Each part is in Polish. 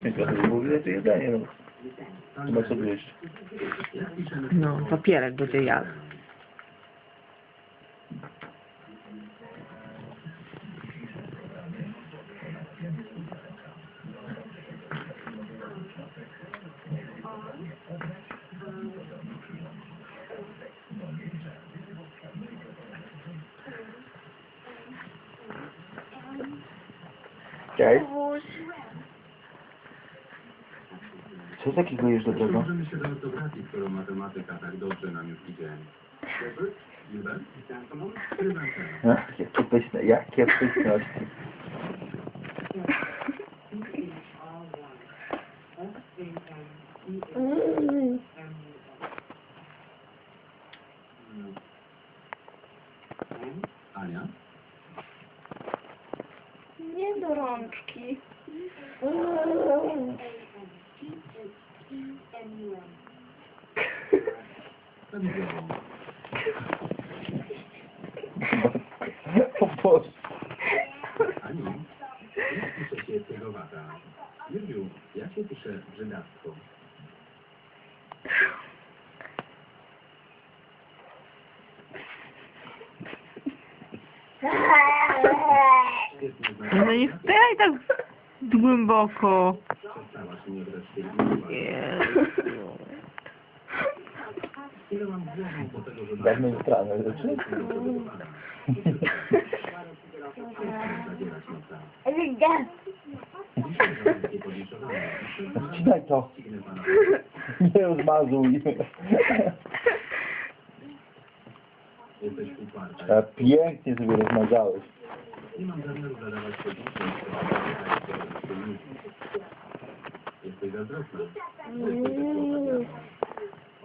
Trochę mówię, to jedzenie, no. Chyba sobie jeszcze. No, papierek będzie jadł. Cześć. Co takiego jest dobrego? Możemy się do ortografii, którą matematyka tak dobrze nam już idzie. No, jakie pyszne, jakie pyszności. Ania? Nie do rączki. Prawidłową. O Boże. Aniu, jak pisze się tegowata? Juliu, jak się pisze brzydactwo? No nie wpieraj tak głęboko. Jezu. Dawno strane rzeczy. Zadzierać nosa. Odcinaj to. Nie rozmazuj. Pięknie sobie rozmazałeś. Nie mam zamiaru zadawać podniesień, Jesteś zazdrosna.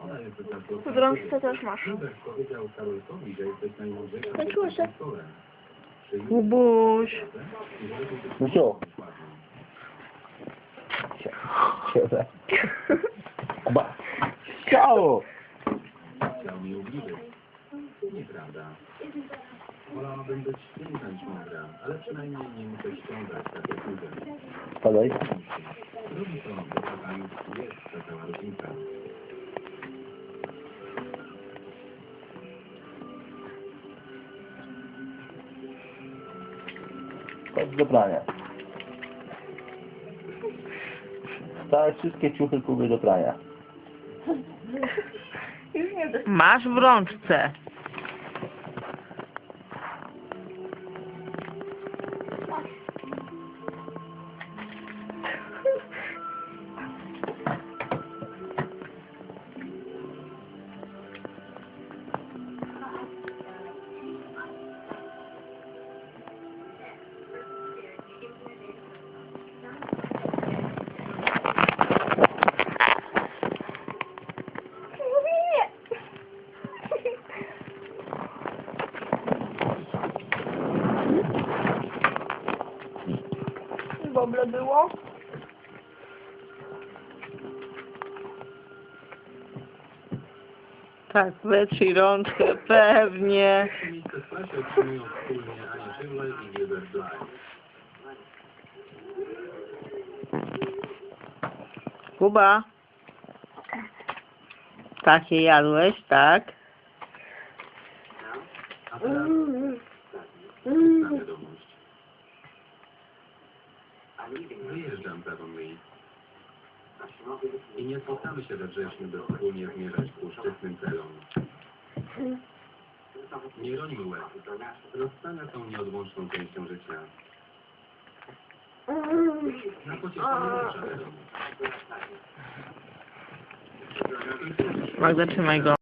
Ona jest. W rączce też masz. Hubert powiedział Karolkowi, że jesteś najmądrzejszą Skończyło się. Kubuś. No co? Siedzę. Kuba. Ciało. Nieprawda. Wolałabym być piękna niż mądra, ale przynajmniej nie muszę ściągać tak jak ludzie. Spadaj. Robi to, bo taka już jest ta cała rodzinka. Chodź do prania. Całe wszystkie ciuchy Kuby do prania. Już nie do... Masz w rączce. Dobre było. Tak, wytrzyj rączkę, pewnie. Kuba. Takie jadłeś, tak? I nie spotkamy się we wrześniu, by wspólnie zmierzać ku szczytnym celom. Nie rońmy łez. Rozstania są nieodłączną częścią życia. Na pocieszenie wiadomość. Magda, trzymaj go.